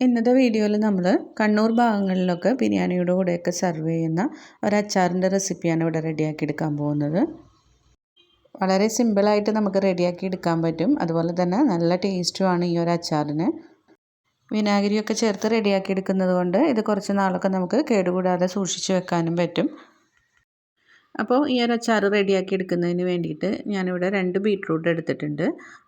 ഇന്നത്തെ വീഡിയോയിൽ നമ്മൾ കണ്ണൂർ ഭാഗങ്ങളിലൊക്കെ ബിരിയാണിയുടെ കൂടെയൊക്കെ സെർവ് ചെയ്യുന്ന ഒരു അച്ചാറിന്റെ റെസിപ്പിയാണ് ഇവിടെ റെഡിയാക്കി എടുക്കാൻ പോകുന്നത്. വളരെ സിമ്പിളായിട്ട് നമുക്ക് റെഡിയാക്കി എടുക്കാൻ പറ്റും. അതുപോലെ തന്നെ നല്ല ടേസ്റ്റുമാണ് ഈ ഒരു അച്ചാറിന്. വിനാഗിരിയൊക്കെ ചേർത്ത് റെഡിയാക്കി എടുക്കുന്നത് കൊണ്ട് ഇത് കുറച്ച് നാളൊക്കെ നമുക്ക് കേടുകൂടാതെ സൂക്ഷിച്ച് വെക്കാനും പറ്റും. അപ്പോൾ ഈ ഒരു അച്ചാർ റെഡിയാക്കി എടുക്കുന്നതിന് വേണ്ടിയിട്ട് ഞാനിവിടെ രണ്ട് ബീട്രൂട്ട് എടുത്തിട്ടുണ്ട്.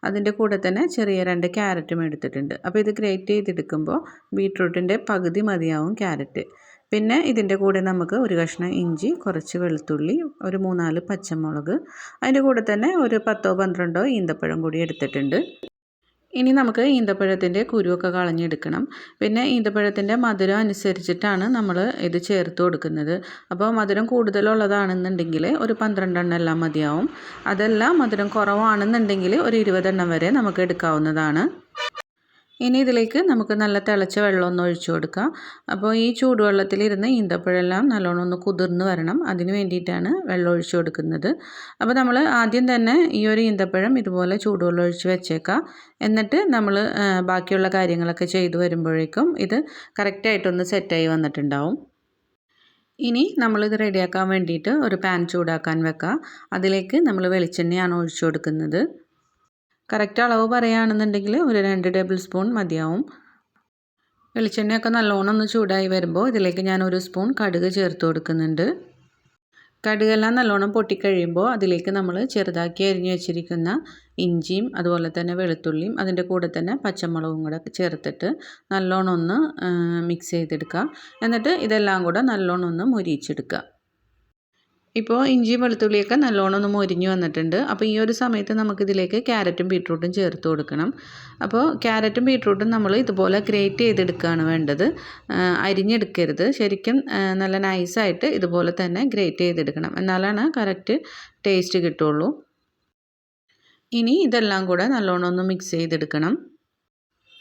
അതിന്റെ കൂടെ തന്നെ ചെറിയ രണ്ട് ക്യാരറ്റും എടുത്തിട്ടുണ്ട്. അപ്പോൾ ഇത് ഗ്രേറ്റ് ചെയ്തെടുക്കുമ്പോൾ ബീട്രൂട്ടിന്റെ പകുതി മതിയാവും ക്യാരറ്റ്. പിന്നെ ഇതിന്റെ കൂടെ നമുക്ക് ഒരു കഷ്ണം ഇഞ്ചി കുറച്ച് വെളുത്തുള്ളി ഒരു മൂന്നാൽ പച്ചമുളക് അതിന്റെ കൂടെ തന്നെ ഒരു പത്തോ പന്ത്രണ്ടോ ഈന്തപ്പഴം കൂടി എടുത്തിട്ടുണ്ട്. ഇനി നമുക്ക് ഈന്തപ്പഴത്തിന്റെ കുരുവൊക്കെ കളഞ്ഞെടുക്കണം. പിന്നെ ഈന്തപ്പഴത്തിന്റെ മധുരം അനുസരിച്ചിട്ടാണ് നമ്മൾ ഇത് ചേർത്ത് കൊടുക്കുന്നത്. അപ്പോൾ മധുരം കൂടുതലുള്ളതാണെന്നുണ്ടെങ്കിൽ ഒരു പന്ത്രണ്ടെണ്ണം എല്ലാം മതിയാവും. അതല്ല മധുരം കുറവാണെന്നുണ്ടെങ്കിൽ ഒരു ഇരുപതെണ്ണം വരെ നമുക്ക് എടുക്കാവുന്നതാണ്. ഇനി ഇതിലേക്ക് നമുക്ക് നല്ല തിളച്ച വെള്ളം ഒന്ന് ഒഴിച്ചു കൊടുക്കാം. അപ്പോൾ ഈ ചൂടുവെള്ളത്തിലിരുന്ന് ഈന്തപ്പഴെല്ലാം നല്ലോണം ഒന്ന് കുതിർന്ന് വരണം. അതിന് വേണ്ടിയിട്ടാണ് വെള്ളം ഒഴിച്ചു കൊടുക്കുന്നത്. അപ്പോൾ നമ്മൾ ആദ്യം തന്നെ ഈ ഒരു ഈന്തപ്പഴം ഇതുപോലെ ചൂടുവെള്ളം ഒഴിച്ച് വെച്ചേക്കാം. എന്നിട്ട് നമ്മൾ ബാക്കിയുള്ള കാര്യങ്ങളൊക്കെ ചെയ്തു വരുമ്പോഴേക്കും ഇത് കറക്റ്റായിട്ടൊന്ന് സെറ്റായി വന്നിട്ടുണ്ടാവും. ഇനി നമ്മളിത് റെഡിയാക്കാൻ വേണ്ടിയിട്ട് ഒരു പാൻ ചൂടാക്കാൻ വെക്കാം. അതിലേക്ക് നമ്മൾ വെളിച്ചെണ്ണയാണ് ഒഴിച്ചു കൊടുക്കുന്നത്. കറക്റ്റ് അളവ് പറയുകയാണെന്നുണ്ടെങ്കിൽ ഒരു രണ്ട് ടേബിൾ സ്പൂൺ മതിയാവും. വെളിച്ചെണ്ണയൊക്കെ നല്ലോണം ഒന്ന് ചൂടായി വരുമ്പോൾ ഇതിലേക്ക് ഞാൻ ഒരു സ്പൂൺ കടുക് ചേർത്ത് കൊടുക്കുന്നുണ്ട്. കടുകെല്ലാം നല്ലോണം പൊട്ടിക്കഴിയുമ്പോൾ അതിലേക്ക് നമ്മൾ ചെറുതാക്കി അരിഞ്ഞു വെച്ചിരിക്കുന്ന ഇഞ്ചിയും അതുപോലെ തന്നെ വെളുത്തുള്ളിയും അതിന്റെ കൂടെ തന്നെ പച്ചമുളകും കൂടെ ചേർത്തിട്ട് നല്ലോണം ഒന്ന് മിക്സ് ചെയ്തെടുക്കുക. എന്നിട്ട് ഇതെല്ലാം കൂടെ നല്ലോണം ഒന്ന് മുരിച്ചെടുക്കുക ഇപ്പോൾ ഇഞ്ചി വെളുത്തുള്ളിയൊക്കെ നല്ലോണം ഒന്ന് മൊരിഞ്ഞ് വന്നിട്ടുണ്ട്. അപ്പോൾ ഈ ഒരു സമയത്ത് നമുക്കിതിലേക്ക് ക്യാരറ്റും ബീട്രൂട്ടും ചേർത്ത് കൊടുക്കണം. അപ്പോൾ ക്യാരറ്റും ബീട്രൂട്ടും നമ്മൾ ഇതുപോലെ ഗ്രേറ്റ് ചെയ്തെടുക്കുകയാണ് വേണ്ടത്. അരിഞ്ഞെടുക്കരുത്. ശരിക്കും നല്ല നൈസായിട്ട് ഇതുപോലെ തന്നെ ഗ്രേറ്റ് ചെയ്തെടുക്കണം. എന്നാലാണ് കറക്റ്റ് ടേസ്റ്റ് കിട്ടുള്ളൂ. ഇനി ഇതെല്ലാം കൂടെ നല്ലോണം ഒന്ന് മിക്സ് ചെയ്തെടുക്കണം.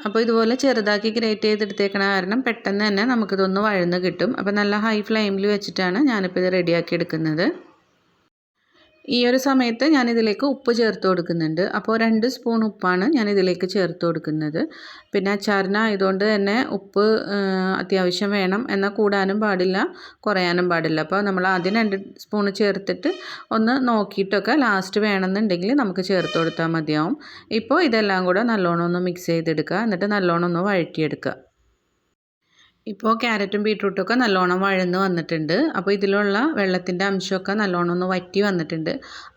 അപ്പോൾ ഇതുപോലെ ചെറുതാക്കി ഗ്രേറ്റ് ചെയ്തെടുത്തേക്കണ കാരണം പെട്ടെന്ന് തന്നെ നമുക്കിതൊന്ന് വഴന്ന് കിട്ടും. അപ്പോൾ നല്ല ഹൈ ഫ്ലെയിമിൽ വെച്ചിട്ടാണ് ഞാനിപ്പോൾ ഇത് റെഡിയാക്കി എടുക്കുന്നത്. ഈ ഒരു സമയത്ത് ഞാനിതിലേക്ക് ഉപ്പ് ചേർത്ത് കൊടുക്കുന്നുണ്ട്. അപ്പോൾ രണ്ട് സ്പൂൺ ഉപ്പാണ് ഞാനിതിലേക്ക് ചേർത്ത് കൊടുക്കുന്നത്. പിന്നെ അച്ചാറിന് ആയതുകൊണ്ട് തന്നെ ഉപ്പ് അത്യാവശ്യം വേണം. എന്നാൽ കൂടാനും പാടില്ല കുറയാനും പാടില്ല. അപ്പോൾ നമ്മൾ ആദ്യം രണ്ട് സ്പൂൺ ചേർത്തിട്ട് ഒന്ന് നോക്കിയിട്ടൊക്കെ ലാസ്റ്റ് വേണമെന്നുണ്ടെങ്കിൽ നമുക്ക് ചേർത്ത് കൊടുത്താൽ മതിയാവും. ഇപ്പോൾ ഇതെല്ലാം കൂടെ നല്ലോണം ഒന്ന് മിക്സ് ചെയ്തെടുക്കുക. എന്നിട്ട് നല്ലോണം ഒന്ന് വഴറ്റിയെടുക്കുക. ഇപ്പോൾ ക്യാരറ്റും ബീട്രൂട്ടും ഒക്കെ നല്ലോണം വഴന്ന് വന്നിട്ടുണ്ട്. അപ്പോൾ ഇതിലുള്ള വെള്ളത്തിന്റെ അംശമൊക്കെ നല്ലോണം ഒന്ന് വറ്റി വന്നിട്ടുണ്ട്.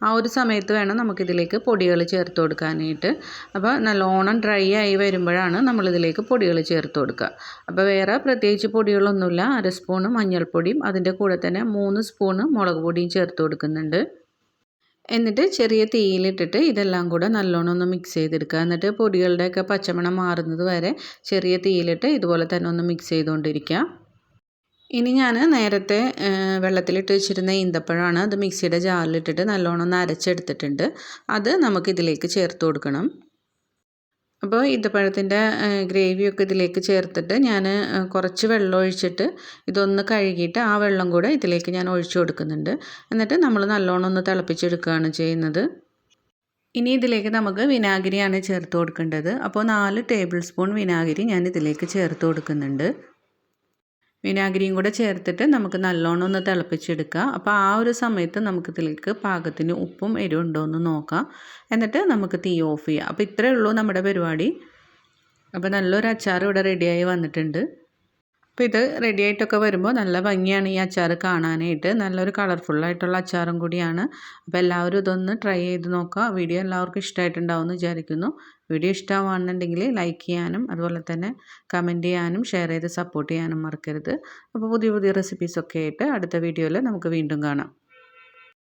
ആ ഒരു സമയത്ത് വേണം നമുക്കിതിലേക്ക് പൊടികൾ ചേർത്ത് കൊടുക്കാനായിട്ട്. അപ്പോൾ നല്ലോണം ഡ്രൈ ആയി വരുമ്പോഴാണ് നമ്മളിതിലേക്ക് പൊടികൾ ചേർത്ത് കൊടുക്കുക. അപ്പോൾ വേറെ പ്രത്യേകിച്ച് പൊടികളൊന്നുമില്ല. അര സ്പൂണ് മഞ്ഞൾപ്പൊടിയും അതിന്റെ കൂടെ തന്നെ മൂന്ന് സ്പൂണ് മുളക് പൊടിയും ചേർത്ത് കൊടുക്കുന്നുണ്ട്. എന്നിട്ട് ചെറിയ തീയിലിട്ടിട്ട് ഇതെല്ലാം കൂടെ നല്ലോണം ഒന്ന് മിക്സ് ചെയ്തെടുക്കുക. എന്നിട്ട് പൊടികളുടെയൊക്കെ പച്ചമണം മാറുന്നത് വരെ ചെറിയ തീയിലിട്ട് ഇതുപോലെ തന്നെ ഒന്ന് മിക്സ് ചെയ്തുകൊണ്ടിരിക്കുക. ഇനി ഞാൻ നേരത്തെ വെള്ളത്തിലിട്ട് വെച്ചിരുന്ന ഈന്തപ്പഴമാണ് അത് മിക്സിയുടെ ജാറിലിട്ടിട്ട് നല്ലോണം ഒന്ന് അരച്ചെടുത്തിട്ടുണ്ട്. അത് നമുക്കിതിലേക്ക് ചേർത്ത് കൊടുക്കണം. അപ്പോൾ ഈത്തപ്പഴത്തിന്റെ ഗ്രേവിയൊക്കെ ഇതിലേക്ക് ചേർത്തിട്ട് ഞാൻ കുറച്ച് വെള്ളം ഒഴിച്ചിട്ട് ഇതൊന്ന് കഴുകിയിട്ട് ആ വെള്ളം കൂടെ ഇതിലേക്ക് ഞാൻ ഒഴിച്ചു കൊടുക്കുന്നുണ്ട്. എന്നിട്ട് നമ്മൾ നല്ലോണം ഒന്ന് തിളപ്പിച്ചെടുക്കുകയാണ് ചെയ്യുന്നത്. ഇനി ഇതിലേക്ക് നമുക്ക് വിനാഗിരിയാണ് ചേർത്ത് കൊടുക്കേണ്ടത്. അപ്പോൾ നാല് ടേബിൾ സ്പൂൺ വിനാഗിരി ഞാൻ ഇതിലേക്ക് ചേർത്ത് കൊടുക്കുന്നുണ്ട്. വിനാഗിരിയും കൂടെ ചേർത്തിട്ട് നമുക്ക് നല്ലോണം ഒന്ന് തിളപ്പിച്ചെടുക്കുക അപ്പോൾ ആ ഒരു സമയത്ത് നമുക്കിതിലേക്ക് പാകത്തിന് ഉപ്പും എരിവുണ്ടോ എന്ന് നോക്കാം. എന്നിട്ട് നമുക്ക് തീ ഓഫ് ചെയ്യാം. അപ്പോൾ ഇത്രയേ ഉള്ളൂ നമ്മുടെ പരിപാടി. അപ്പോൾ നല്ലൊരു അച്ചാർ ഇവിടെ റെഡിയായി വന്നിട്ടുണ്ട്. അപ്പോൾ ഇത് റെഡി ആയിട്ടൊക്കെ വരുമ്പോൾ നല്ല ഭംഗിയാണ് ഈ അച്ചാർ കാണാനായിട്ട്. നല്ലൊരു കളർഫുള്ളായിട്ടുള്ള അച്ചാറും കൂടിയാണ്. അപ്പോൾ എല്ലാവരും ഇതൊന്ന് ട്രൈ ചെയ്ത് നോക്കുക. വീഡിയോ എല്ലാവർക്കും ഇഷ്ടമായിട്ടുണ്ടാവും എന്ന് വിചാരിക്കുന്നു. വീഡിയോ ഇഷ്ടമാണെന്നുണ്ടെങ്കിൽ ലൈക്ക് ചെയ്യാനും അതുപോലെ തന്നെ കമന്റ് ചെയ്യാനും ഷെയർ ചെയ്ത് സപ്പോർട്ട് ചെയ്യാനും മറക്കരുത്. അപ്പോൾ പുതിയ പുതിയ റെസിപ്പീസൊക്കെ ആയിട്ട് അടുത്ത വീഡിയോയിൽ നമുക്ക് വീണ്ടും കാണാം.